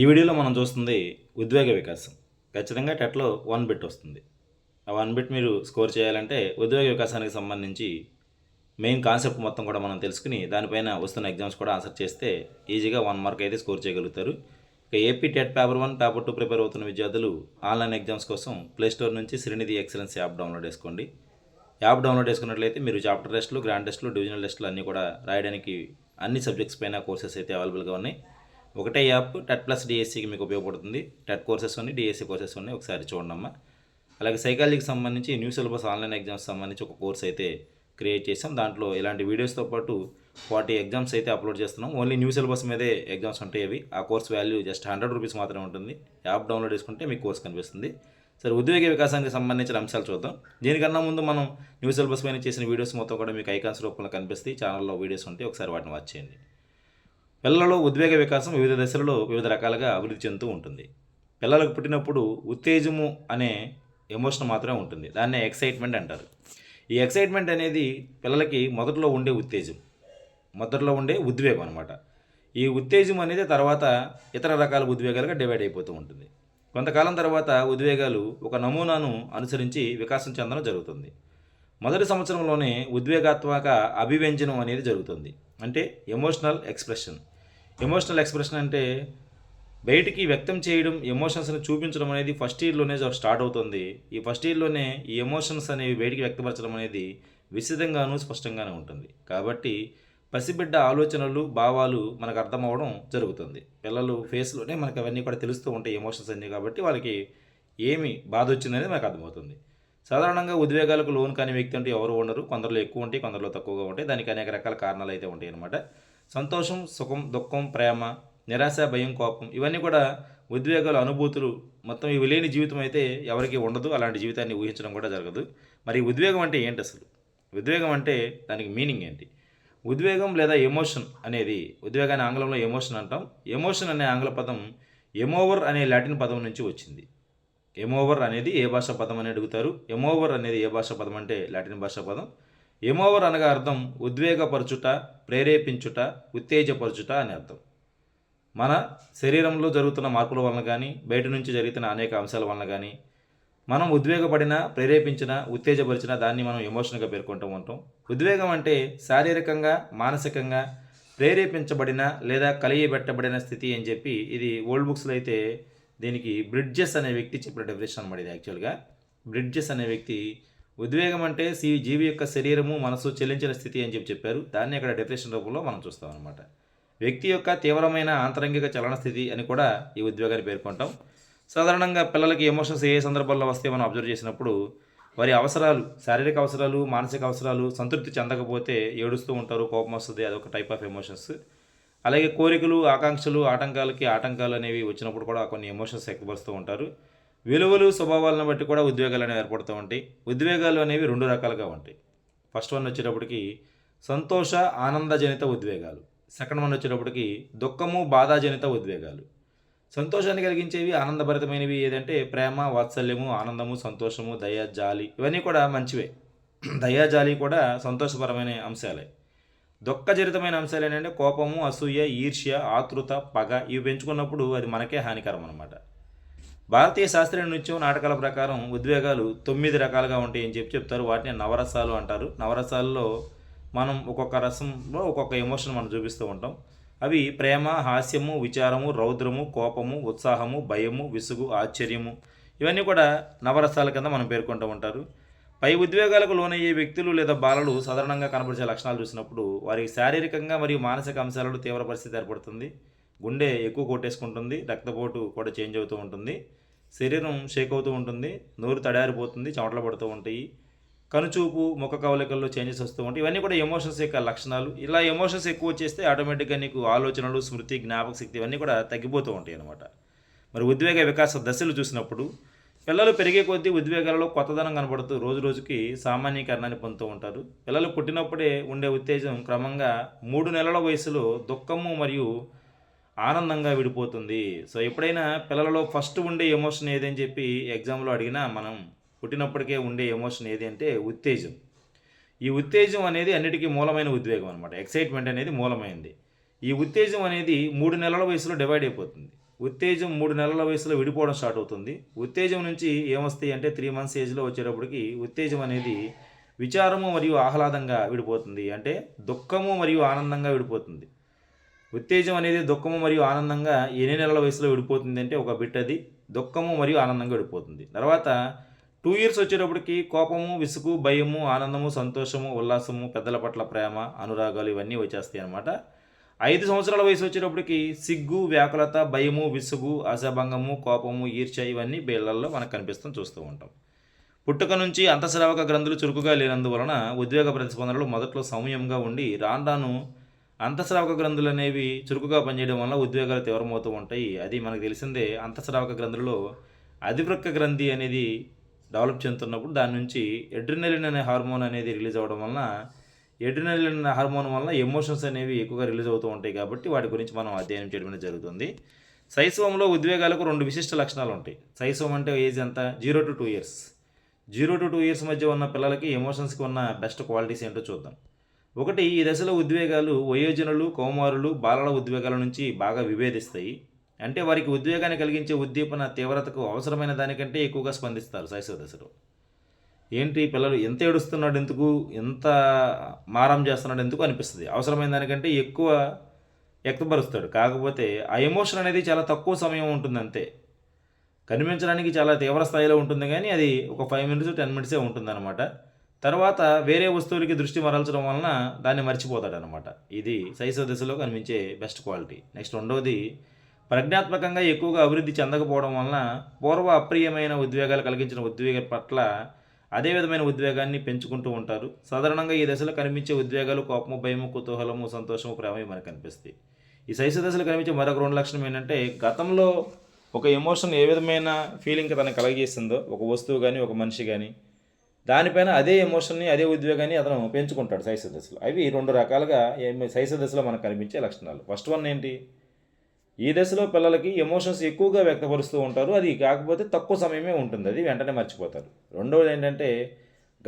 ఈ వీడియోలో మనం చూస్తుంది ఉద్వేగ వికాసం. ఖచ్చితంగా టెట్లో వన్ బిట్ వస్తుంది. ఆ వన్ బిట్ మీరు స్కోర్ చేయాలంటే ఉద్వేగ వికాసానికి సంబంధించి మెయిన్ కాన్సెప్ట్ మొత్తం కూడా మనం తెలుసుకుని దానిపైన వస్తున్న ఎగ్జామ్స్ కూడా ఆన్సర్ చేస్తే ఈజీగా వన్ మార్క్ అయితే స్కోర్ చేయగలుగుతారు. ఇక AP TET paper one paper two prepare అవుతున్న విద్యార్థులు ఆన్లైన్ ఎగ్జామ్స్ కోసం ప్లేస్టోర్ నుంచి శ్రీనిధి ఎక్సలెన్స్ యాప్ డౌన్లోడ్ చేసుకోండి. యాప్ డౌన్లోడ్ చేసుకున్నట్లయితే మీరు చాప్టర్ టెస్ట్లు గ్రాండ్ టెస్ట్లు డివిజనల్ టెస్ట్లు అన్నీ కూడా రాయడానికి అన్ని సబ్జెక్ట్స్ పైన కోర్సెస్ అయితే అవైలబుల్గా ఉన్నాయి. ఒకటే యాప్ టెట్ ప్లస్ డిఎస్సికి మీకు ఉపయోగపడుతుంది. టెట్ కోర్సెస్ ఉన్నాయి డిఎస్సి కోర్సెస్ ఉన్నాయి. ఒకసారి చూడండి అమ్మా అలాగే సైకాలజీకి సంబంధించి న్యూ సిలబస్ ఆన్లైన్ ఎగ్జామ్స్ సంబంధించి ఒక కోర్స్ అయితే క్రియేట్ చేసాం దాంట్లో ఇలాంటి వీడియోస్తో పాటు ఫార్టీ ఎగ్జామ్స్ అయితే అప్లోడ్ చేస్తున్నాం. ఓన్లీ న్యూ సిలబస్ మీదే ఎగ్జామ్స్ ఉంటాయి అవి. ఆ course value just hundred rupees మాత్రమే ఉంటుంది. యాప్ డౌన్లోడ్ చేసుకుంటే మీకు కోర్స్ కనిపిస్తుంది. సరే ఉద్యోగ వికాసానికి సంబంధించిన అంశాలు చూద్దాం. దీనికన్నా ముందు మనం న్యూ సిలబస్ పైన చేసిన వీడియోస్ మొత్తం కూడా మీకు ఐకాన్స్ రూపంలో కనిపిస్తాయి. ఛానల్లో వీడియోస్ ఉంటాయి. ఒకసారి వాటిని వాచ్ చేయండి. పిల్లలలో ఉద్వేగ వికాసం వివిధ దశలలో వివిధ రకాలుగా అభివృద్ధి చెందుతూ ఉంటుంది. పిల్లలకు పుట్టినప్పుడు ఉత్తేజము అనే ఎమోషన్ మాత్రమే ఉంటుంది. దాన్నే ఎక్సైట్మెంట్ అంటారు. ఈ ఎక్సైట్మెంట్ అనేది పిల్లలకి మొదట్లో ఉండే ఉత్తేజం. మొదట్లో ఉండే ఉద్వేగం అనమాట ఈ ఉత్తేజం అనేది తర్వాత ఇతర రకాల ఉద్వేగాలుగా డివైడ్ అయిపోతూ ఉంటుంది. కొంతకాలం తర్వాత ఉద్వేగాలు ఒక నమూనాను అనుసరించి వికాసం చెందడం జరుగుతుంది. మొదటి సంవత్సరంలోనే ఉద్వేగాత్మక అభివ్యంజనం అనేది జరుగుతుంది. అంటే ఎమోషనల్ ఎక్స్ప్రెషన్. ఎమోషనల్ ఎక్స్ప్రెషన్ అంటే బయటికి వ్యక్తం చేయడం ఎమోషన్స్ని చూపించడం అనేది ఫస్ట్ ఇయర్లోనే స్టార్ట్ అవుతుంది. ఈ ఫస్ట్ ఇయర్లోనే ఈ ఎమోషన్స్ అనేవి బయటికి వ్యక్తపరచడం అనేది విశిదంగాను స్పష్టంగానే ఉంటుంది. కాబట్టి పసిబిడ్డ ఆలోచనలు భావాలు మనకు అర్థం అవ్వడం జరుగుతుంది. పిల్లలు ఫేస్లోనే మనకు అవన్నీ కూడా తెలుస్తూ ఉంటాయి ఎమోషన్స్ అన్నీ కాబట్టి వాళ్ళకి ఏమి బాధ వచ్చిందనేది మనకు అర్థమవుతుంది. సాధారణంగా ఉద్వేగాలకు లోన్ కాని వ్యక్తి అంటే ఎవరు ఉండరు. కొందరు ఎక్కువ ఉంటాయి కొందరిలో తక్కువగా ఉంటాయి. దానికి అనేక రకాల కారణాలు అయితే ఉంటాయి అన్నమాట సంతోషం సుఖం దుఃఖం ప్రేమ నిరాశ భయం కోపం ఇవన్నీ కూడా ఉద్వేగాలు అనుభూతులు మొత్తం ఇవి లేని జీవితం అయితే ఎవరికి ఉండదు. అలాంటి జీవితాన్ని ఊహించడం కూడా జరగదు. మరి ఉద్వేగం అంటే ఏంటి అసలు? ఉద్వేగం అంటే దానికి మీనింగ్ ఏంటి? ఉద్వేగం లేదా ఎమోషన్ అనేది ఉద్వేగాన్ని ఆంగ్లంలో ఎమోషన్ అంటాం. ఎమోషన్ అనే ఆంగ్ల పదం ఎమోవర్ అనే లాటిన్ పదం నుంచి వచ్చింది. ఎమోవర్ అనేది ఏ భాష పదం అని అడుగుతారు? ఎమోవర్ అనేది ఏ భాష పదం అంటే లాటిన్ భాష పదం? ఎమోవర్ అనగా అర్థం ఉద్వేగపరచుట ప్రేరేపించుట ఉత్తేజపరచుట అని అర్థం. మన శరీరంలో జరుగుతున్న మార్పుల వలన కానీ బయట నుంచి జరుగుతున్న అనేక అంశాల వలన కానీ మనం ఉద్వేగపడిన ప్రేరేపించిన ఉత్తేజపరిచిన దాన్ని మనం ఎమోషన్గా పేర్కొంటూ ఉంటాం. ఉద్వేగం అంటే శారీరకంగా మానసికంగా ప్రేరేపించబడిన లేదా కలియబెట్టబడిన స్థితి అని చెప్పి ఇది ఓల్డ్ బుక్స్లో అయితే దీనికి బ్రిడ్జెస్ అనే వ్యక్తి చెప్పిన డెఫినేషన్ అనమాట ఇది యాక్చువల్గా. బ్రిడ్జెస్ అనే వ్యక్తి ఉద్వేగం అంటే సి జీవి యొక్క శరీరము మనసు చెల్లించిన స్థితి అని చెప్పి చెప్పారు. దాన్ని అక్కడ డిప్రెషన్ రూపంలో మనం చూస్తాం అనమాట వ్యక్తి యొక్క తీవ్రమైన ఆంతరంగిక చలన స్థితి అని కూడా ఈ ఉద్వేగాన్ని పేర్కొంటాం. సాధారణంగా పిల్లలకి ఎమోషన్స్ ఏ సందర్భాల్లో వస్తే మనం అబ్జర్వ్ చేసినప్పుడు వారి అవసరాలు శారీరక అవసరాలు మానసిక అవసరాలు సంతృప్తి చెందకపోతే ఏడుస్తూ ఉంటారు కోపం వస్తుంది అదొక టైప్ ఆఫ్ ఎమోషన్స్ అలాగే కోరికలు ఆకాంక్షలు ఆటంకాలకి ఆటంకాలు అనేవి వచ్చినప్పుడు కూడా కొన్ని ఎమోషన్స్ వ్యక్తపరుస్తూ ఉంటారు. విలువలు స్వభావాలను బట్టి కూడా ఉద్వేగాలు అనేవి ఏర్పడుతూ ఉంటాయి. ఉద్వేగాలు అనేవి రెండు రకాలుగా ఉంటాయి. ఫస్ట్ వన్ వచ్చేటప్పటికి సంతోష ఆనందజనిత ఉద్వేగాలు. సెకండ్ వన్ వచ్చేటప్పటికి దుఃఖము బాధాజనిత ఉద్వేగాలు. సంతోషాన్ని కలిగించేవి ఆనందభరితమైనవి ఏదంటే ప్రేమ వాత్సల్యము ఆనందము సంతోషము దయ జాలి ఇవన్నీ కూడా మంచివే. దయా జాలి కూడా సంతోషపరమైన అంశాలే. దుఃఖజరితమైన అంశాలు ఏంటంటే కోపము అసూయ ఈర్ష్య ఆతృత పగ ఇవి పెంచుకున్నప్పుడు అది మనకే హానికరం అనమాట భారతీయ శాస్త్రీయ నృత్యం నాటకాల ప్రకారం ఉద్వేగాలు తొమ్మిది రకాలుగా ఉంటాయి అని చెప్పి చెప్తారు. వాటిని నవరసాలు అంటారు. నవరసాల్లో మనం ఒక్కొక్క రసంలో ఒక్కొక్క ఎమోషన్ మనం చూపిస్తూ ఉంటాం. అవి ప్రేమ హాస్యము విచారము రౌద్రము కోపము ఉత్సాహము భయము విసుగు ఆశ్చర్యము. ఇవన్నీ కూడా నవరసాల కింద మనం పేర్కొంటూ ఉంటారు. పై ఉద్వేగాలకు లోనయ్యే వ్యక్తులు లేదా బాలలు సాధారణంగా కనబరిచే లక్షణాలు చూసినప్పుడు వారికి శారీరకంగా మరియు మానసిక అంశాలలో తీవ్ర పరిస్థితి ఏర్పడుతుంది. గుండె ఎక్కువ కొట్టేసుకుంటుంది. రక్తపోటు కూడా చేంజ్ అవుతూ ఉంటుంది. శరీరం షేక్ అవుతూ ఉంటుంది నోరు తడారిపోతుంది చెమటలు పడుతూ ఉంటాయి కనుచూపు ముఖ కవలికల్లో చేంజెస్ వస్తూ ఉంటాయి. ఇవన్నీ కూడా ఎమోషన్స్ యొక్క లక్షణాలు. ఇలా ఎమోషన్స్ ఎక్కువ వచ్చేస్తే ఆటోమేటిక్గా నీకు ఆలోచనలు స్మృతి జ్ఞాపక శక్తి ఇవన్నీ కూడా తగ్గిపోతూ ఉంటాయి అన్నమాట. మరి ఉద్వేగ వికాస దశలు చూసినప్పుడు పిల్లలు పెరిగే కొద్దీ ఉద్వేగాలలో కొత్తదనం కనబడుతూ రోజు రోజుకి సామాన్యీకరణాన్ని పొందుతూ ఉంటారు. పిల్లలు పుట్టినప్పుడే ఉండే ఉత్తేజం క్రమంగా మూడు నెలల వయసులో దుఃఖము మరియు ఆనందంగా విడిపోతుంది. సో ఎప్పుడైనా పిల్లలలో ఫస్ట్ ఉండే ఎమోషన్ ఏదని చెప్పి ఎగ్జామ్లో అడిగినా మనం పుట్టినప్పటికే ఉండే ఎమోషన్ ఏది అంటే ఉత్తేజం. ఈ ఉత్తేజం అనేది అన్నిటికీ మూలమైన ఉద్వేగం అనమాట ఎక్సైట్మెంట్ అనేది మూలమైంది. ఈ ఉత్తేజం అనేది మూడు నెలల వయసులో డివైడ్ అయిపోతుంది. ఉత్తేజం మూడు నెలల వయసులో విడిపోవడం స్టార్ట్ అవుతుంది. ఉత్తేజం నుంచి ఏమొస్తాయి అంటే త్రీ మంత్స్ ఏజ్లో వచ్చేటప్పటికి ఉత్తేజం అనేది విచారము మరియు ఆహ్లాదంగా విడిపోతుంది. అంటే దుఃఖము మరియు ఆనందంగా విడిపోతుంది. ఉత్తేజం అనేది దుఃఖము మరియు ఆనందంగా ఎన్ని నెలల వయసులో విడిపోతుంది అంటే ఒక బిట్ అది దుఃఖము మరియు ఆనందంగా విడిపోతుంది. తర్వాత టూ ఇయర్స్ వచ్చేటప్పటికి కోపము విసుగు భయము ఆనందము సంతోషము ఉల్లాసము పెద్దల పట్ల ప్రేమ అనురాగాలు ఇవన్నీ వచ్చేస్తాయి అన్నమాట. ఐదు సంవత్సరాల వయసు వచ్చేటప్పటికి సిగ్గు వ్యాకులత భయము విసుగు ఆశాభంగము కోపము ఈర్ష్య ఇవన్నీ బీళ్ళల్లో మనకు కనిపిస్తాం చూస్తూ ఉంటాం. పుట్టుక నుంచి అంతఃస్రావక గ్రంథులు చురుకుగా లేనందువలన ఉద్వేగ ప్రతిస్పందనలు మొదట్లో సౌమ్యంగా ఉండి రాను రాను అంతఃస్రావక గ్రంథులు అనేవి చురుకుగా పనిచేయడం వల్ల ఉద్వేగాలు తీవ్రమవుతూ ఉంటాయి. అది మనకు తెలిసిందే. అంతఃస్రావక గ్రంథులలో అధివృక్క గ్రంథి అనేది డెవలప్ చెందుతున్నప్పుడు దాని నుంచి ఎడ్రినలిన్ అనే హార్మోన్ అనేది రిలీజ్ అవ్వడం వలన ఎడ్రినలిన్ అనే హార్మోన్ వలన ఎమోషన్స్ అనేవి ఎక్కువగా రిలీజ్ అవుతూ ఉంటాయి కాబట్టి వాటి గురించి మనం అధ్యయనం చేయడం జరుగుతుంది. శైశవంలో ఉద్వేగాలకు రెండు విశిష్ట లక్షణాలు ఉంటాయి. శైశవం అంటే ఏజ్ ఎంత? Zero to two years. Zero to two years మధ్య ఉన్న పిల్లలకి ఎమోషన్స్కి ఉన్న బెస్ట్ క్వాలిటీస్ ఏంటో చూద్దాం. ఒకటి ఈ దశలో ఉద్వేగాలు వయోజనులు కౌమారులు బాలల ఉద్వేగాల నుంచి బాగా విభేదిస్తాయి. అంటే వారికి ఉద్వేగాన్ని కలిగించే ఉద్దీపన తీవ్రతకు అవసరమైన దానికంటే ఎక్కువగా స్పందిస్తారు శైశవ దశలో. ఏంటి? పిల్లలు ఎంత ఏడుస్తున్నాడు ఎందుకు? ఎంత మారం చేస్తున్నాడు ఎందుకు అనిపిస్తుంది? అవసరమైన దానికంటే ఎక్కువ వ్యక్తపరుస్తాడు. కాకపోతే ఆ ఎమోషన్ అనేది చాలా తక్కువ సమయం ఉంటుంది అంతే కనిపించడానికి చాలా తీవ్ర స్థాయిలో ఉంటుంది కానీ అది ఒక ఫైవ్ మినిట్స్ టెన్ మినిట్సే ఉంటుందన్నమాట. తర్వాత వేరే వస్తువులకి దృష్టి మరల్చడం వలన దాన్ని మర్చిపోతాడు అనమాట ఇది శైశవ దశలో కనిపించే బెస్ట్ క్వాలిటీ నెక్స్ట్ రెండవది ప్రజ్ఞాత్మకంగా ఎక్కువగా అభివృద్ధి చెందకపోవడం వలన పూర్వ అప్రియమైన ఉద్వేగాలు కలిగించిన ఉద్వేగ పట్ల అదే విధమైన ఉద్వేగాన్ని పెంచుకుంటూ ఉంటారు. సాధారణంగా ఈ దశలో కనిపించే ఉద్వేగాలు కోపము భయము కుతూహలము సంతోషము ప్రేమ మనకు కనిపిస్తాయి ఈ శైశవ దశలో కనిపించే మరొక రెండు లక్షణం ఏంటంటే గతంలో ఒక ఎమోషన్ ఏ విధమైన ఫీలింగ్ తనకు కలగజేస్తుందో ఒక వస్తువు కానీ ఒక మనిషి కానీ దానిపైన అదే ఎమోషన్ని అదే ఉద్వేగాన్ని అతను పెంచుకుంటాడు శైశ దశలో. అవి రెండు రకాలుగా శైశ దశలో మనకు కనిపించే లక్షణాలు. ఫస్ట్ వన్ ఏంటి? ఈ దశలో పిల్లలకి ఎమోషన్స్ ఎక్కువగా వ్యక్తపరుస్తూ ఉంటారు. అది కాకపోతే తక్కువ సమయమే ఉంటుంది. అది వెంటనే మర్చిపోతారు. రెండవది ఏంటంటే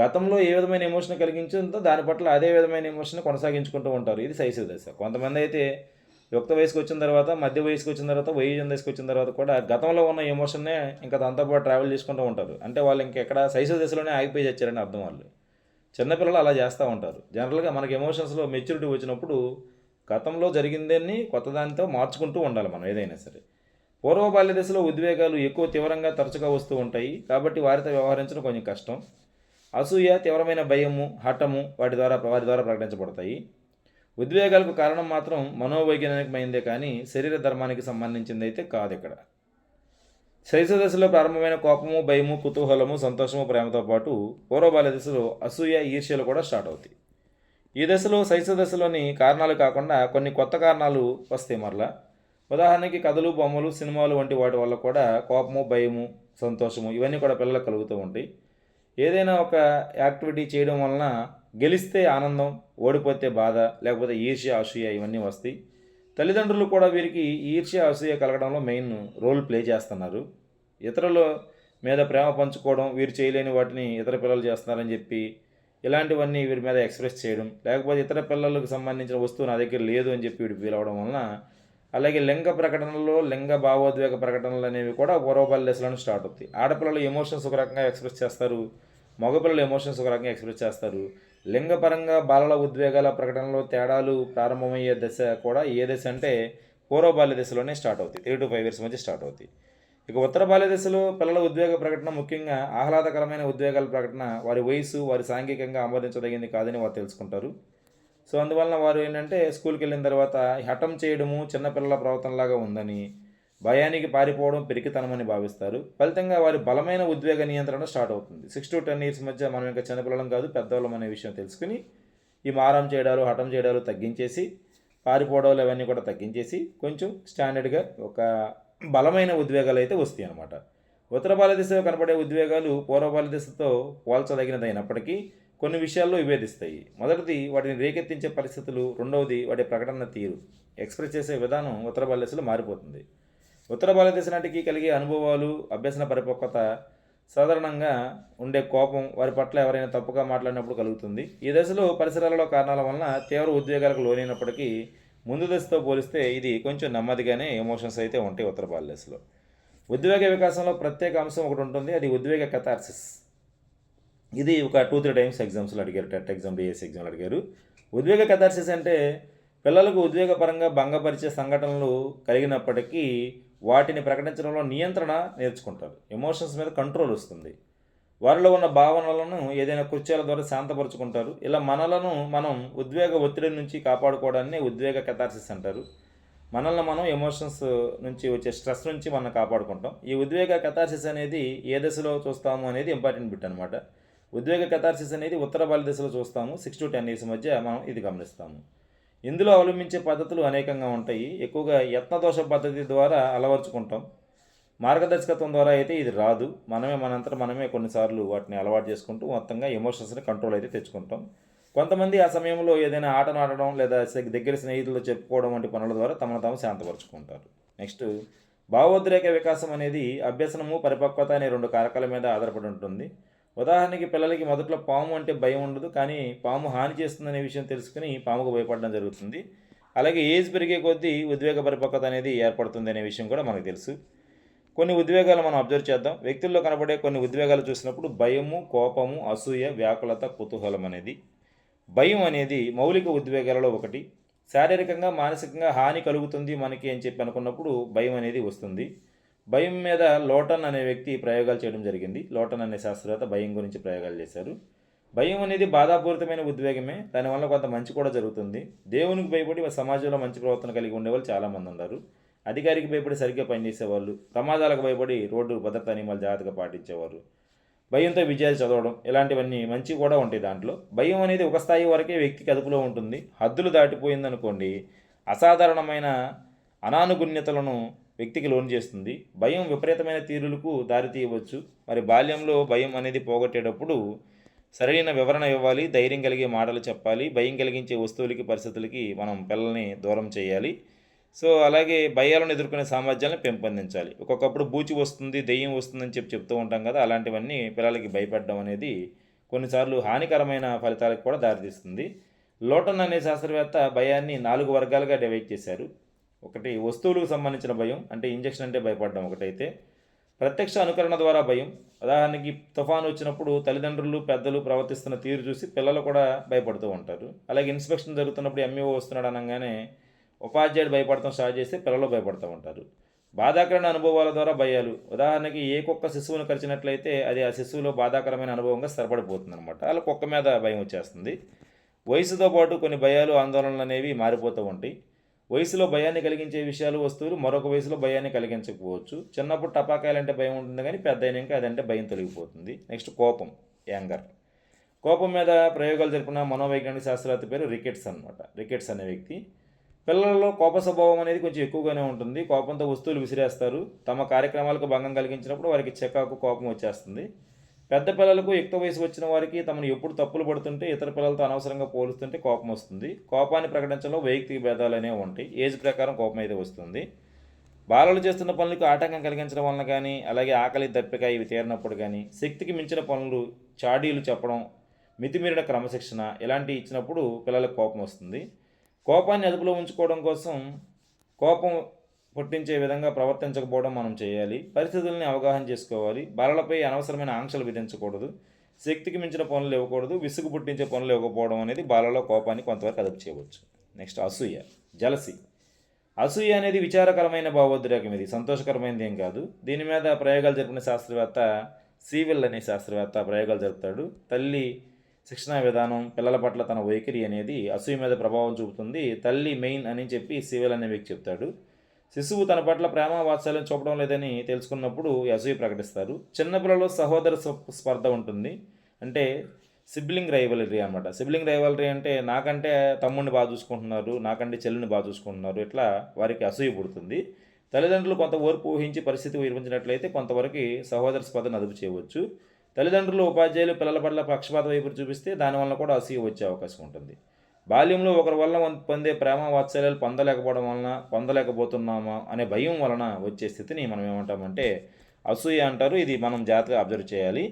గతంలో ఏ విధమైన ఎమోషన్ కలిగించిందో దాని పట్ల అదే విధమైన ఎమోషన్ కొనసాగించుకుంటూ ఉంటారు. ఇది శైశవ దశ. కొంతమంది అయితే యుక్త వయసుకు వచ్చిన తర్వాత మధ్య వయసుకు వచ్చిన తర్వాత వయోజన దశకు వచ్చిన తర్వాత కూడా గతంలో ఉన్న ఎమోషన్నే ఇంకా దాంతో పాటు ట్రావెల్ చేసుకుంటూ ఉంటారు. అంటే వాళ్ళు ఇంకెక్కడ శైశవ దశలోనే ఆగిపోయి చచ్చారని అర్థం వాళ్ళు. చిన్నపిల్లలు అలా చేస్తూ ఉంటారు. జనరల్గా మనకి ఎమోషన్స్లో మెచ్యూరిటీ వచ్చినప్పుడు గతంలో జరిగిందని కొత్త దానితో మార్చుకుంటూ ఉండాలి మనం ఏదైనా సరే. పూర్వ బాల్య దశలో ఉద్వేగాలు ఎక్కువ తీవ్రంగా తరచుగా వస్తూ ఉంటాయి. కాబట్టి వారితో వ్యవహరించడం కొంచెం కష్టం. అసూయ తీవ్రమైన భయము హఠము వాటి ద్వారా వారి ద్వారా ప్రకటించబడతాయి. ఉద్వేగాలకు కారణం మాత్రం మనోవైజ్ఞానికమైందే కానీ శరీర ధర్మానికి సంబంధించింది అయితే కాదు ఇక్కడ శైశవ దశలో ప్రారంభమైన కోపము భయము కుతూహలము సంతోషము ప్రేమతో పాటు పూర్వబాల్య దశలో అసూయ ఈర్ష్యలు కూడా స్టార్ట్ అవుతాయి. ఈ దశలో శైశవ దశలోని కారణాలు కాకుండా కొన్ని కొత్త కారణాలు వస్తాయి మరలా. ఉదాహరణకి కథలు బొమ్మలు సినిమాలు వంటి వాటి వల్ల కూడా కోపము భయము సంతోషము ఇవన్నీ కూడా పిల్లలకు కలుగుతూ ఉంటాయి. ఏదైనా ఒక యాక్టివిటీ చేయడం వలన గెలిస్తే ఆనందం ఓడిపోతే బాధ లేకపోతే ఈర్ష్య అసూయ ఇవన్నీ వస్తాయి. తల్లిదండ్రులు కూడా వీరికి ఈర్ష్య అసూయ కలగడంలో మెయిన్ రోల్ ప్లే చేస్తున్నారు. ఇతరుల మీద ప్రేమ పంచుకోవడం వీరు చేయలేని వాటిని ఇతర పిల్లలు చేస్తున్నారని చెప్పి ఇలాంటివన్నీ వీరి మీద ఎక్స్ప్రెస్ చేయడం లేకపోతే ఇతర పిల్లలకు సంబంధించిన వస్తువు నా దగ్గర లేదు అని చెప్పి వీడు ఫీల్ అవడం వలన అలాగే లింగ ప్రకటనలో లింగ భావోద్వేగ ప్రకటనలు అనేవి కూడా పూర్వపల్లి దశలోనే స్టార్ట్ అవుతాయి. ఆడపిల్లలు ఎమోషన్స్ ఒక రకంగా ఎక్స్ప్రెస్ చేస్తారు మగపిల్లలు ఎమోషన్స్ ఒక రకంగా ఎక్స్ప్రెస్ చేస్తారు. లింగపరంగా బాలల ఉద్వేగాల ప్రకటనలో తేడాలు ప్రారంభమయ్యే దశ కూడా ఏ దశ అంటే పూర్వ బాల్య దశలోనే స్టార్ట్ అవుతాయి. త్రీ టు ఫైవ్ ఇయర్స్ మధ్య స్టార్ట్ అవుతాయి. ఇక ఉత్తర బాల్య దశలో పిల్లల ఉద్వేగ ప్రకటన ముఖ్యంగా ఆహ్లాదకరమైన ఉద్వేగాల ప్రకటన వారి వయసు వారి సాంఘికంగా ఆమోదించదగింది కాదని వారు తెలుసుకుంటారు. సో అందువలన వారు ఏంటంటే స్కూల్కి వెళ్ళిన తర్వాత హఠం చేయడము చిన్నపిల్లల ప్రవర్తనలాగా ఉందని భయానికి పారిపోవడం పెరికితనమని భావిస్తారు. ఫలితంగా వారి బలమైన ఉద్వేగ నియంత్రణ స్టార్ట్ అవుతుంది. సిక్స్ టు టెన్ ఇయర్స్ మధ్య మనం ఇంకా చిన్నపిల్లలం కాదు పెద్దవాళ్ళం అనే విషయం తెలుసుకుని ఈ మారం చేయడాలు హఠం చేయడాలు తగ్గించేసి పారిపోవడాలు అవన్నీ కూడా తగ్గించేసి కొంచెం స్టాండర్డ్గా ఒక బలమైన ఉద్వేగాలు అయితే వస్తాయి అన్నమాట. ఉత్తర భారతదేశంలో కనపడే ఉద్వేగాలు పూర్వ భారతదేశంతో దిశతో పోల్చదగినది అయినప్పటికీ కొన్ని విషయాల్లో విభేదిస్తాయి మొదటిది వాటిని రేకెత్తించే పరిస్థితులు. రెండవది వాటి ప్రకటన తీరు. ఎక్స్ప్రెస్ చేసే విధానం ఉత్తర భారతదేశంలో మారిపోతుంది. ఉత్తర భారతదేశ నాటికి కలిగే అనుభవాలు అభ్యసన పరిపక్వత సాధారణంగా ఉండే కోపం వారి పట్ల ఎవరైనా తప్పుగా మాట్లాడినప్పుడు కలుగుతుంది. ఈ దశలో పరిసరాలలో కారణాల వలన తీవ్ర ఉద్వేగాలకు లోనైనప్పటికీ ముందు దశతో పోలిస్తే ఇది కొంచెం నెమ్మదిగానే ఎమోషన్స్ అయితే ఉంటాయి ఉత్తర భారతదేశంలో. ఉద్వేగ వికాసంలో ప్రత్యేక అంశం ఒకటి ఉంటుంది అది ఉద్వేగ కథార్సిస్ ఇది ఒక టూ త్రీ టైమ్స్ ఎగ్జామ్స్లో అడిగారు టెట్ ఎగ్జామ్ డిఎస్ ఎగ్జామ్లో అడిగారు. ఉద్వేగ కథార్సిస్ అంటే పిల్లలకు ఉద్వేగపరంగా భంగపరిచే సంఘటనలు కలిగినప్పటికీ వాటిని ప్రకటించడంలో నియంత్రణ నేర్చుకుంటారు. ఎమోషన్స్ మీద కంట్రోల్ వస్తుంది. వారిలో ఉన్న భావనలను ఏదైనా కృత్యాల ద్వారా శాంతపరుచుకుంటారు. ఇలా మనలను మనం ఉద్వేగ ఒత్తిడి నుంచి కాపాడుకోవడాన్ని ఉద్వేగ కెథార్సిస్ అంటారు. మనల్ని మనం ఎమోషన్స్ నుంచి వచ్చే స్ట్రెస్ నుంచి మనం కాపాడుకుంటాం. ఈ ఉద్వేగ కెథార్సిస్ అనేది ఏ దశలో చూస్తాము అనేది ఇంపార్టెంట్ బిట్ అనమాట ఉద్వేగ కెథార్సిస్ అనేది ఉత్తర బాల్య దశలో చూస్తాము. సిక్స్ టు టెన్ ఇయర్స్ మధ్య మనం ఇది గమనిస్తాము. ఇందులో అవలంబించే పద్ధతులు అనేకంగా ఉంటాయి. ఎక్కువగా యత్నదోష పద్ధతి ద్వారా అలవర్చుకుంటాం. మార్గదర్శకత్వం ద్వారా అయితే ఇది రాదు. మనమే మనంతట మనమే కొన్నిసార్లు వాటిని అలవాటు చేసుకుంటూ మొత్తంగా ఎమోషన్స్ని కంట్రోల్ అయితే తెచ్చుకుంటాం. కొంతమంది ఆ సమయంలో ఏదైనా ఆటను ఆడడం లేదా దగ్గర స్నేహితులతో చెప్పుకోవడం వంటి పనుల ద్వారా తమను తాము శాంతపరుచుకుంటారు. నెక్స్ట్ భావోద్రేక వికాసం అనేది అభ్యసనము పరిపక్వత అనే రెండు కారకాల మీద ఆధారపడి ఉంటుంది. ఉదాహరణకి పిల్లలకి మొదట్లో పాము అంటే భయం ఉండదు కానీ పాము హాని చేస్తుందనే విషయం తెలుసుకుని పాముకు భయపడడం జరుగుతుంది. అలాగే ఏజ్ పెరిగే కొద్దీ ఉద్వేగ పరిపక్వత అనేది ఏర్పడుతుంది అనే విషయం కూడా మనకు తెలుసు. కొన్ని ఉద్వేగాలు మనం అబ్జర్వ్ చేద్దాం. వ్యక్తుల్లో కనబడే కొన్ని ఉద్వేగాలు చూసినప్పుడు భయము కోపము అసూయ వ్యాకులత కుతూహలం అనేది. భయం అనేది మౌలిక ఉద్వేగాలలో ఒకటి. శారీరకంగా మానసికంగా హాని కలుగుతుంది మనకి అని చెప్పి అనుకున్నప్పుడు భయం అనేది వస్తుంది. భయం మీద లోటన్ అనే వ్యక్తి ప్రయోగాలు చేయడం జరిగింది. లోటన్ అనే శాస్త్రవేత్త భయం గురించి ప్రయోగాలు చేశారు. భయం అనేది బాధాపూరితమైన ఉద్వేగమే. దానివల్ల కొంత మంచి కూడా జరుగుతుంది. దేవునికి భయపడి సమాజంలో మంచి ప్రవర్తన కలిగి ఉండేవాళ్ళు చాలామంది ఉన్నారు. అధికారికి భయపడి సరిగ్గా పనిచేసేవాళ్ళు ప్రమాదాలకు భయపడి రోడ్డు భద్రతా నియమాలు జాగ్రత్తగా పాటించేవారు భయంతో విజయాలు చదవడం ఇలాంటివన్నీ మంచి కూడా ఉంటాయి దాంట్లో. భయం అనేది ఒక స్థాయి వరకే వ్యక్తికి అదుపులో ఉంటుంది. హద్దులు దాటిపోయిందనుకోండి అసాధారణమైన అనానుగుణ్యతలను వ్యక్తికి లోన్ చేస్తుంది. భయం విపరీతమైన తీరులకు దారితీయవచ్చు మరి బాల్యంలో భయం అనేది పోగొట్టేటప్పుడు సరైన వివరణ ఇవ్వాలి ధైర్యం కలిగే మాటలు చెప్పాలి భయం కలిగించే వస్తువులకి పరిస్థితులకి మనం పిల్లల్ని దూరం చేయాలి. సో అలాగే భయాలను ఎదుర్కొనే సామర్థ్యాలను పెంపొందించాలి. ఒక్కొక్కప్పుడు బూచి వస్తుంది దెయ్యం వస్తుందని చెప్పి చెప్తూ ఉంటాం కదా అలాంటివన్నీ పిల్లలకి భయపడడం అనేది కొన్నిసార్లు హానికరమైన ఫలితాలకు కూడా దారితీస్తుంది. లోటన్ అనే శాస్త్రవేత్త భయాన్ని నాలుగు వర్గాలుగా డివైడ్ చేశారు. ఒకటి వస్తువులకు సంబంధించిన భయం అంటే ఇంజెక్షన్ అంటే భయపడడం ఒకటైతే. ప్రత్యక్ష అనుకరణ ద్వారా భయం. ఉదాహరణకి తుఫాను వచ్చినప్పుడు తల్లిదండ్రులు పెద్దలు ప్రవర్తిస్తున్న తీరు చూసి పిల్లలు కూడా భయపడుతూ ఉంటారు. అలాగే ఇన్స్పెక్షన్ జరుగుతున్నప్పుడు ఎంఈఓ వస్తున్నాడు అనగానే ఉపాధ్యాయుడు భయపడటం స్టార్ట్ చేస్తే పిల్లలు భయపడుతూ ఉంటారు. బాధాకరమైన అనుభవాల ద్వారా భయాలు. ఉదాహరణకి ఏ కుక్క శిశువును కరిచినట్లయితే అది ఆ శిశువులో బాధాకరమైన అనుభవంగా స్థిరపడిపోతుంది అనమాట అలా కుక్క మీద భయం వచ్చేస్తుంది. వయసుతో పాటు కొన్ని భయాలు ఆందోళనలు అనేవి మారిపోతూ ఉంటాయి. వయసులో భయాన్ని కలిగించే విషయాలు వస్తువులు మరొక వయసులో భయాన్ని కలిగించకపోవచ్చు. చిన్నప్పుడు టపాకాయలంటే భయం ఉంటుంది కానీ పెద్ద అయినాక అదంటే భయం తొలగిపోతుంది. నెక్స్ట్ కోపం యాంగర్. కోపం మీద ప్రయోగాలు జరిపిన మనోవైజ్ఞానిక శాస్త్రవేత్త పేరు రికెట్స్ అనమాట రికెట్స్ అనే వ్యక్తి. పిల్లలలో కోప స్వభావం అనేది కొంచెం ఎక్కువగానే ఉంటుంది. కోపంతో వస్తువులు విసిరేస్తారు. తమ కార్యక్రమాలకు భంగం కలిగించినప్పుడు వారికి చెకాకు కోపం వచ్చేస్తుంది. పెద్ద పిల్లలకు యుక్త వయసు వచ్చిన వారికి తమను ఎప్పుడు తప్పులు పడుతుంటే ఇతర పిల్లలతో అనవసరంగా పోలుస్తుంటే కోపం వస్తుంది. కోపాన్ని ప్రకటించడంలో వైయక్తిక భేదాలు అనేవి ఉంటాయి. ఏజ్ ప్రకారం కోపం అయితే వస్తుంది. బాలలు చేస్తున్న పనులకు ఆటంకం కలిగించడం వలన కానీ అలాగే ఆకలి దప్పిక ఇవి తీరినప్పుడు కానీ శక్తికి మించిన పనులు చాడీలు చెప్పడం మితిమీరిన క్రమశిక్షణ ఇలాంటివి ఇచ్చినప్పుడు పిల్లలకు కోపం వస్తుంది. కోపాన్ని అదుపులో ఉంచుకోవడం కోసం కోపం పుట్టించే విధంగా ప్రవర్తించకపోవడం మనం చేయాలి. పరిస్థితుల్ని అవగాహన చేసుకోవాలి. బాలలపై అనవసరమైన ఆంక్షలు విధించకూడదు. శక్తికి మించిన పనులు ఇవ్వకూడదు విసుగు పుట్టించే పనులు ఇవ్వకపోవడం అనేది బాలలో కోపాన్ని కొంతవరకు అదుపు చేయవచ్చు. నెక్స్ట్ అసూయ జలసి. అసూయ అనేది విచారకరమైన భావోద్రేకం ఇది. సంతోషకరమైనది ఏం కాదు. దీని మీద ప్రయోగాలు జరిపిన శాస్త్రవేత్త సివిల్ అనే శాస్త్రవేత్త ప్రయోగాలు జరుపుతాడు. తల్లి శిక్షణా విధానం పిల్లల పట్ల తన వైఖరి అనేది అసూయ మీద ప్రభావం చూపుతుంది. తల్లి మెయిన్ అని చెప్పి సివిల్ అనే వ్యక్తి చెప్తాడు. శిశువు తన పట్ల ప్రేమ వాత్సల్యం చూపడం లేదని తెలుసుకున్నప్పుడు అసూయ ప్రకటిస్తారు. చిన్నపిల్లలో సహోదర స్పర్ధ ఉంటుంది. అంటే సిబ్లింగ్ రైవలరీ అనమాట సిబ్లింగ్ రైవలరీ అంటే నాకంటే తమ్ముడిని బాగా చూసుకుంటున్నారు నాకంటే చెల్లిని బాగా చూసుకుంటున్నారు ఇట్లా వారికి అసూయ పుడుతుంది. తల్లిదండ్రులు కొంత ఓర్పు ఊహించి పరిస్థితి వివరించినట్లయితే కొంతవరకు సహోదర స్పర్ధను అదుపు చేయవచ్చు. తల్లిదండ్రులు ఉపాధ్యాయులు పిల్లల పట్ల పక్షపాత వైపు చూపిస్తే దానివల్ల కూడా అసూయ వచ్చే అవకాశం ఉంటుంది. బాల్యంలో ఒకరి వల్ల పొందే ప్రేమ వాత్సల్యాలు పొందలేకపోవడం వలన పొందలేకపోతున్నామా అనే భయం వలన వచ్చే స్థితిని మనం ఏమంటామంటే అసూయ అంటారు. ఇది మనం జాగ్రత్తగా అబ్జర్వ్ చేయాలి.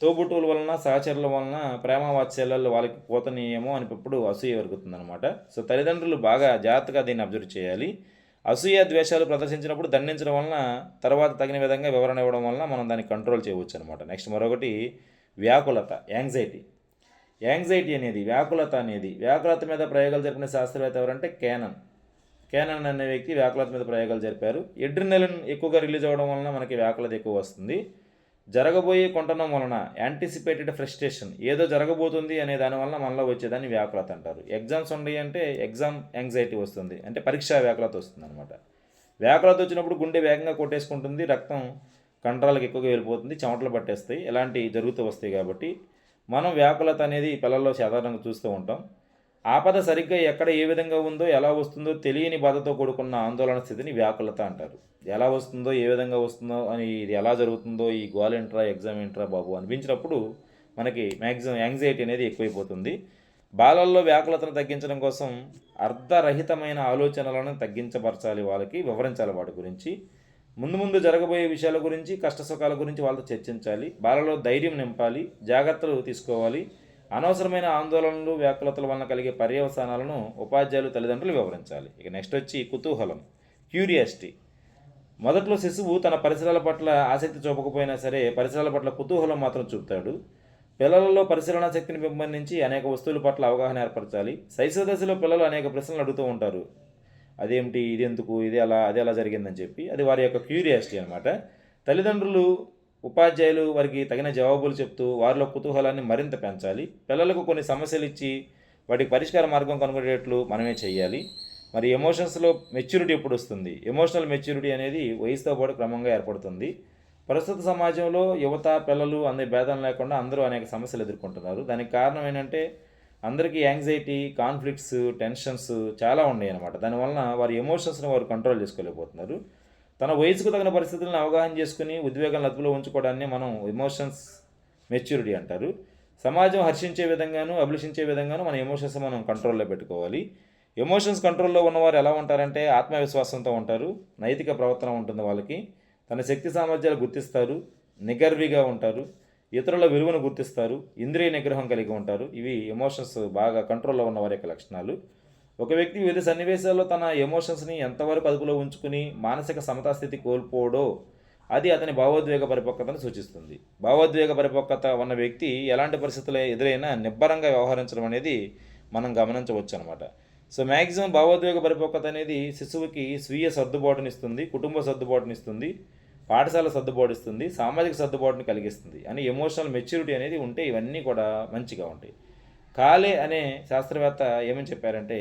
తోబుట్టువుల వలన సహచరుల వలన ప్రేమ వాత్సల్యాలు వాళ్ళకి పోతనీయేమో అని ఇప్పుడు అసూయ పెరుగుతుంది అనమాట సో తల్లిదండ్రులు బాగా జాగ్రత్తగా దీన్ని అబ్జర్వ్ చేయాలి. అసూయ ద్వేషాలు ప్రదర్శించినప్పుడు దండించడం వలన తర్వాత తగిన విధంగా వివరణ ఇవ్వడం వలన మనం దాన్ని కంట్రోల్ చేయవచ్చు అనమాట నెక్స్ట్ మరొకటి వ్యాకులత యాంగ్జైటీ. యాంగ్జైటీ అనేది వ్యాకులత అనేది. వ్యాకులత మీద ప్రయోగాలు జరిపిన శాస్త్రవేత్త ఎవరంటే కేనన్. కేనన్ అనే వ్యక్తి వ్యాకులత మీద ప్రయోగాలు జరిపారు. ఎడ్రినలిన్ ఎక్కువగా రిలీజ్ అవ్వడం వలన మనకి వ్యాకులత ఎక్కువ వస్తుంది. జరగబోయే కొంటనం వలన యాంటిసిపేటెడ్ ఫ్రస్ట్రేషన్ ఏదో జరగబోతుంది అనే దాని వలన మనలో వచ్చేదాన్ని వ్యాకులత అంటారు. ఎగ్జామ్స్ ఉన్నాయి అంటే ఎగ్జామ్ యాంగ్జైటీ వస్తుంది. అంటే పరీక్షా వ్యాకులత వస్తుంది అనమాట వ్యాకులత వచ్చినప్పుడు గుండె వేగంగా కొట్టేసుకుంటుంది రక్తం కండరాలకు ఎక్కువగా వెళ్ళిపోతుంది చెమటలు పట్టేస్తాయి ఇలాంటివి జరుగుతూ వస్తాయి కాబట్టి మనం వ్యాకులత అనేది పిల్లల్లో సాధారణంగా చూస్తూ ఉంటాం. ఆపద సరిగ్గా ఎక్కడ ఏ విధంగా ఉందో ఎలా వస్తుందో తెలియని బాధతో కూడుకున్న ఆందోళన స్థితిని వ్యాకులత అంటారు. ఎలా వస్తుందో ఏ విధంగా వస్తుందో అని ఇది ఎలా జరుగుతుందో ఈ గోల్ ఇంట్రా ఎగ్జామ్ ఇంట్రా బాబు అనిపించినప్పుడు మనకి మ్యాక్సిమం యాంగ్జైటీ అనేది ఎక్కువైపోతుంది. బాలల్లో వ్యాకులతను తగ్గించడం కోసం అర్ధరహితమైన ఆలోచనలను తగ్గించపరచాలి వాళ్ళకి వివరించాలి వాటి గురించి. ముందు ముందు జరగబోయే విషయాల గురించి కష్టసుఖాల గురించి వాళ్ళతో చర్చించాలి. బాలలో ధైర్యం నింపాలి. జాగ్రత్తలు తీసుకోవాలి. అనవసరమైన ఆందోళనలు వ్యాకులతల వలన కలిగే పర్యవసానాలను ఉపాధ్యాయులు తల్లిదండ్రులు వివరించాలి. ఇక నెక్స్ట్ వచ్చి కుతూహలం. క్యూరియాసిటీ. మొదట్లో శిశువు తన పరిసరాల పట్ల ఆసక్తి చూపకపోయినా సరే పరిసరాల పట్ల కుతూహలం మాత్రం చూపుతాడు. పిల్లలలో పరిశీలన శక్తిని పెంపొందించి అనేక వస్తువుల పట్ల అవగాహన ఏర్పరచాలి. శైశవ దశలో పిల్లలు అనేక ప్రశ్నలు అడుగుతూ ఉంటారు. అదేమిటి ఇది ఎందుకు ఇది ఎలా అది ఎలా జరిగిందని చెప్పి అది వారి యొక్క క్యూరియాసిటీ అనమాట తల్లిదండ్రులు ఉపాధ్యాయులు వారికి తగిన జవాబులు చెప్తూ వారిలో కుతూహలాన్ని మరింత పెంచాలి. పిల్లలకు కొన్ని సమస్యలు ఇచ్చి వాటికి పరిష్కార మార్గం కనుగొనేటట్లు మనమే చేయాలి. మరి ఎమోషన్స్లో మెచ్యూరిటీ ఎప్పుడు వస్తుంది? ఎమోషనల్ మెచ్యూరిటీ అనేది వయసుతో పాటు క్రమంగా ఏర్పడుతుంది. ప్రస్తుత సమాజంలో యువత పిల్లలు అనే భేదం లేకుండా అందరూ అనేక సమస్యలు ఎదుర్కొంటున్నారు. దానికి కారణం ఏంటంటే అందరికీ యాంగ్జైటీ కాన్ఫ్లిక్ట్స్ టెన్షన్స్ చాలా ఉన్నాయి అనమాట దానివలన వారి ఎమోషన్స్ని వారు కంట్రోల్ చేసుకోలేకపోతున్నారు. తన వయసుకు తగిన పరిస్థితులను అవగాహన చేసుకుని ఉద్వేగాలను అదుపులో ఉంచుకోవడాన్ని మనం ఎమోషన్స్ మెచ్యూరిటీ అంటారు. సమాజం హర్షించే విధంగాను అభిలషించే విధంగాను మన ఎమోషన్స్ మనం కంట్రోల్లో పెట్టుకోవాలి. ఎమోషన్స్ కంట్రోల్లో ఉన్నవారు ఎలా ఉంటారంటే ఆత్మవిశ్వాసంతో ఉంటారు. నైతిక ప్రవర్తన ఉంటుంది వాళ్ళకి. తన శక్తి సామర్థ్యాలు గుర్తిస్తారు. నిగర్విగా ఉంటారు. ఇతరుల విలువను గుర్తిస్తారు ఇంద్రియ నిగ్రహం కలిగి ఉంటారు. ఇవి ఎమోషన్స్ బాగా కంట్రోల్లో ఉన్న వారి యొక్క లక్షణాలు. ఒక వ్యక్తి వివిధ సన్నివేశాల్లో తన ఎమోషన్స్ని ఎంతవరకు అదుపులో ఉంచుకుని మానసిక సమతాస్థితి కోల్పోడో అది అతని భావోద్వేగ పరిపక్వతను సూచిస్తుంది. భావోద్వేగ పరిపక్వత ఉన్న వ్యక్తి ఎలాంటి పరిస్థితులు ఎదురైనా నిబ్బరంగా వ్యవహరించడం అనేది మనం గమనించవచ్చు అనమాట సో మ్యాక్సిమం భావోద్వేగ పరిపక్వత అనేది శిశువుకి స్వీయ సర్దుబాటునిస్తుంది కుటుంబ సర్దుబాటునిస్తుంది. పాఠశాల సర్దుబాటుస్తుంది సామాజిక సర్దుబాటును కలిగిస్తుంది అని ఎమోషనల్ మెచ్యూరిటీ అనేది ఉంటే ఇవన్నీ కూడా మంచిగా ఉంటాయి. కాలే అనే శాస్త్రవేత్త ఏమని చెప్పారంటే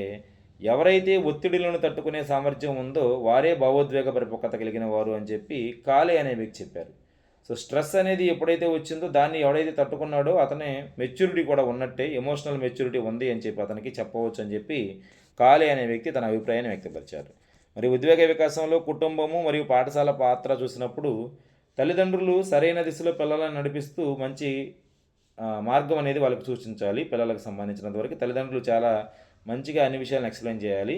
ఎవరైతే ఒత్తిడిలను తట్టుకునే సామర్థ్యం ఉందో వారే భావోద్వేగ పరిపక్వత కలిగిన వారు అని చెప్పి కాలే అనే వ్యక్తి చెప్పారు. సో స్ట్రెస్ అనేది ఎప్పుడైతే వచ్చిందో దాన్ని ఎవడైతే తట్టుకున్నాడో అతనే మెచ్యూరిటీ కూడా ఉన్నట్టే ఎమోషనల్ మెచ్యూరిటీ ఉంది అని చెప్పి అతనికి చెప్పవచ్చు అని చెప్పి కాలే అనే వ్యక్తి తన అభిప్రాయాన్ని వ్యక్తపరిచారు. మరి ఉద్వేగ వికాసంలో కుటుంబము మరియు పాఠశాల పాత్ర చూసినప్పుడు తల్లిదండ్రులు సరైన దిశలో పిల్లలను నడిపిస్తూ మంచి మార్గం అనేది వాళ్ళకి సూచించాలి. పిల్లలకు సంబంధించినంత వరకు తల్లిదండ్రులు చాలా మంచిగా అన్ని విషయాలను ఎక్స్ప్లెయిన్ చేయాలి.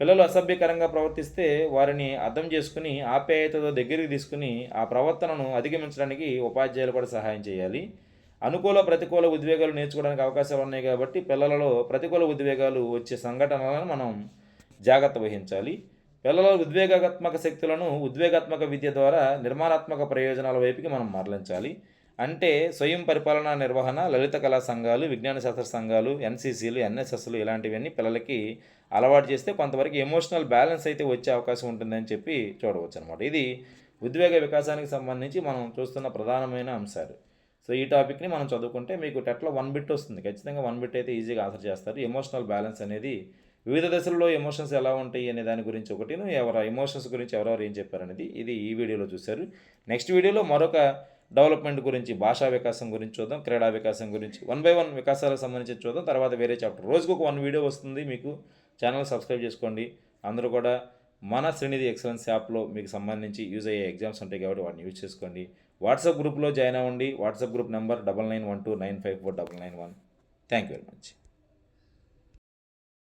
పిల్లలు అసభ్యకరంగా ప్రవర్తిస్తే వారిని అర్థం చేసుకుని ఆప్యాయతతో దగ్గరికి తీసుకుని ఆ ప్రవర్తనను అధిగమించడానికి ఉపాధ్యాయులు కూడా సహాయం చేయాలి. అనుకూల ప్రతికూల ఉద్వేగాలు నేర్చుకోవడానికి అవకాశాలు ఉన్నాయి కాబట్టి పిల్లలలో ప్రతికూల ఉద్వేగాలు వచ్చే సంఘటనలను మనం జాగ్రత్త వహించాలి. పిల్లల ఉద్వేగాత్మక శక్తులను ఉద్వేగాత్మక విద్య ద్వారా నిర్మాణాత్మక ప్రయోజనాల వైపుకి మనం మరలించాలి. అంటే స్వయం పరిపాలనా నిర్వహణ లలిత కళా సంఘాలు విజ్ఞాన శాస్త్ర సంఘాలు ఎన్సీసీలు ఎన్ఎస్ఎస్లు ఇలాంటివన్నీ పిల్లలకి అలవాటు చేస్తే కొంతవరకు ఎమోషనల్ బ్యాలెన్స్ అయితే వచ్చే అవకాశం ఉంటుందని చెప్పి చూడవచ్చు అనమాట ఇది ఉద్వేగ వికాసానికి సంబంధించి మనం చూస్తున్న ప్రధానమైన అంశాలు. సో ఈ టాపిక్ని మనం చదువుకుంటే మీకు టెట్లో వన్ బిట్ వస్తుంది. ఖచ్చితంగా వన్ బిట్ అయితే ఈజీగా ఆన్సర్ చేస్తారు. ఎమోషనల్ బ్యాలెన్స్ అనేది వివిధ దశల్లో ఎమోషన్స్ ఎలా ఉంటాయి అనే దాని గురించి ఒకటిను ఎవరు ఎమోషన్స్ గురించి ఎవరెవరు ఏం చెప్పారనేది ఇది ఈ వీడియోలో చూశారు. నెక్స్ట్ వీడియోలో మరొక డెవలప్మెంట్ గురించి భాషా వికాసం గురించి చూద్దాం క్రీడా వికాసం గురించి. వన్ బై వన్ వికాసాలకు సంబంధించి చూద్దాం. తర్వాత వేరే చాప్టర్. రోజుకు ఒక వన్ వీడియో వస్తుంది మీకు ఛానల్ సబ్స్క్రైబ్ చేసుకోండి. అందరూ కూడా మన శ్రీనిధి ఎక్సలెన్స్ యాప్లో మీకు సంబంధించి యూజ్ అయ్యే ఎగ్జామ్స్ ఉంటాయి కాబట్టి వాటిని యూజ్ చేసుకోండి. వాట్సాప్ గ్రూప్లో జాయిన్ అవ్వండి. WhatsApp group number double nine one two nine five four double nine one. Thank you very much.